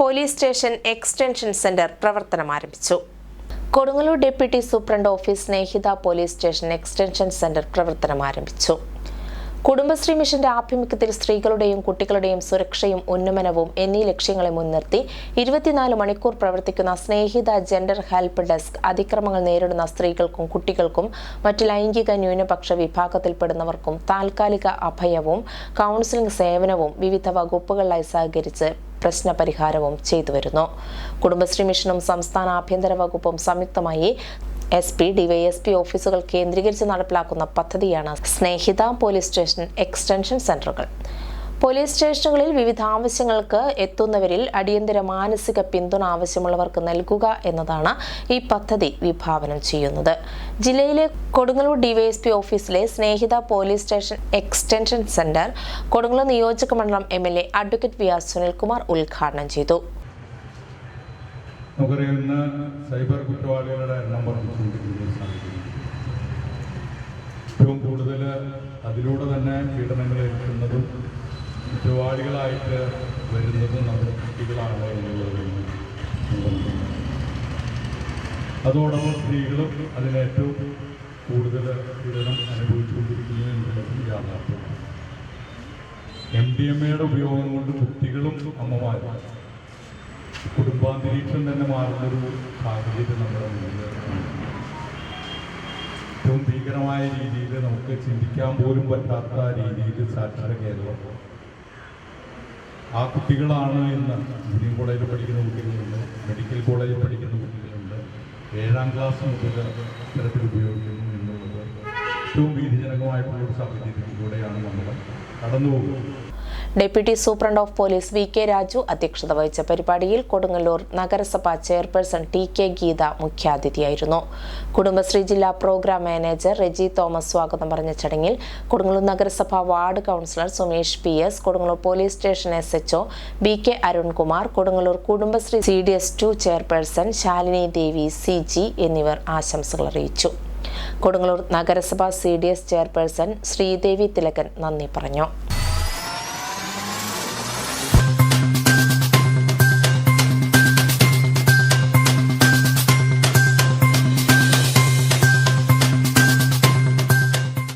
Police station extension centre പ്രവർത്തനം ആരംഭിച്ചു. Kodungallur deputy superintendent office Snehitha police station extension centre പ്രവർത്തനം ആരംഭിച്ചു. കുടുംബശ്രീ മിഷന്റെ ആഭിമുഖ്യത്തിൽ സ്ത്രീകളുടെയും കുട്ടികളുടെയും സുരക്ഷയും ഉന്നമനവും എന്നീ ലക്ഷ്യങ്ങളെ മുൻനിർത്തി ഇരുപത്തിനാല് മണിക്കൂർ പ്രവർത്തിക്കുന്ന സ്നേഹിത ജെൻഡർ ഹെൽപ്പ് ഡെസ്ക് അതിക്രമങ്ങൾ നേരിടുന്ന സ്ത്രീകൾക്കും കുട്ടികൾക്കും മറ്റ് ലൈംഗിക ന്യൂനപക്ഷ വിഭാഗത്തിൽപ്പെടുന്നവർക്കും താൽക്കാലിക അഭയവും കൗൺസിലിംഗ് സേവനവും വിവിധ വകുപ്പുകളിലായി സഹകരിച്ച് പ്രശ്നപരിഹാരവും ചെയ്തുവരുന്നു കുടുംബശ്രീ മിഷനും സംസ്ഥാന ആഭ്യന്തര വകുപ്പും സംയുക്തമായി എസ് പി ഡിവൈഎസ്പി ഓഫീസുകൾ കേന്ദ്രീകരിച്ച് നടപ്പിലാക്കുന്ന പദ്ധതിയാണ് സ്നേഹിത പോലീസ് സ്റ്റേഷൻ എക്സ്റ്റൻഷൻ സെന്ററുകൾ. പോലീസ് സ്റ്റേഷനുകളിൽ വിവിധ ആവശ്യങ്ങൾക്ക് എത്തുന്നവരിൽ അടിയന്തര മാനസിക പിന്തുണ ആവശ്യമുള്ളവർക്ക് നൽകുക എന്നതാണ് ഈ പദ്ധതി വിഭാവനം ചെയ്യുന്നത്. ജില്ലയിലെ കൊടുങ്ങല്ലൂർ ഡിവൈഎസ്പി ഓഫീസിലെ Snehitha police station extension centre Kodungallur നിയോജക മണ്ഡലം M L A advocate V R Sunilkumar ഉദ്ഘാടനം ചെയ്തു. സൈബർ കുറ്റവാളികളുടെ എണ്ണം ഏറ്റവും കൂടുതൽ അതിലൂടെ തന്നെ പീഡനങ്ങൾ ഏൽക്കുന്നതും കുറ്റവാളികളായിട്ട് വരുന്നത് നമ്മുടെ കുട്ടികളാണ് എന്നുള്ളത് അതോടൊപ്പം സ്ത്രീകളും അതിലേറ്റവും കൂടുതൽ പീഡനം അനുഭവിച്ചുകൊണ്ടിരിക്കുന്നു എന്നുള്ളതും യാഥാർത്ഥ്യമാണ് എം ഡി എം എയുടെ ഉപയോഗം കൊണ്ട് കുട്ടികളും അമ്മമാരും കുടുംബാന്തരീക്ഷം തന്നെ മാറുന്നൊരു സാഹചര്യം നമ്മുടെ മുന്നിൽ. ഏറ്റവും ഭീകരമായ രീതിയിൽ നമുക്ക് ചിന്തിക്കാൻ പോലും പറ്റാത്ത രീതിയിൽ സാക്ഷര കേരളം ആ കുട്ടികളാണ് ഇന്ന് എഞ്ചിനീയറിംഗ് കോളേജിൽ പഠിക്കുന്ന കുട്ടികളുണ്ട് മെഡിക്കൽ കോളേജിൽ പഠിക്കുന്ന കുട്ടികളുണ്ട് ഏഴാം ക്ലാസ് മുതൽ ഇത്തരത്തിൽ ഉപയോഗിക്കുന്നു എന്നുള്ളത് ഏറ്റവും ഭീതിജനകമായിട്ടുള്ള ഒരു സാഹചര്യത്തിലൂടെയാണ് നമ്മൾ കടന്നു പോകുന്നത് deputy superintendent of police V K Raju അധ്യക്ഷത വഹിച്ച പരിപാടിയിൽ കൊടുങ്ങല്ലൂർ നഗരസഭാ ചെയർപേഴ്സൺ ടി കെ ഗീത മുഖ്യാതിഥിയായിരുന്നു. കുടുംബശ്രീ ജില്ലാ പ്രോഗ്രാം മാനേജർ റെജി തോമസ് സ്വാഗതം പറഞ്ഞ ചടങ്ങിൽ കൊടുങ്ങല്ലൂർ നഗരസഭ ward councillor Sumesh P S Kodungallur police station S HO B K Arunkumar Kodungallur Kudumbashree C D S two chairperson Shalini Devi C G എന്നിവർ ആശംസകൾ അറിയിച്ചു. കൊടുങ്ങല്ലൂർ നഗരസഭാ C D S chairperson Sreedevi Thilakan നന്ദി പറഞ്ഞു.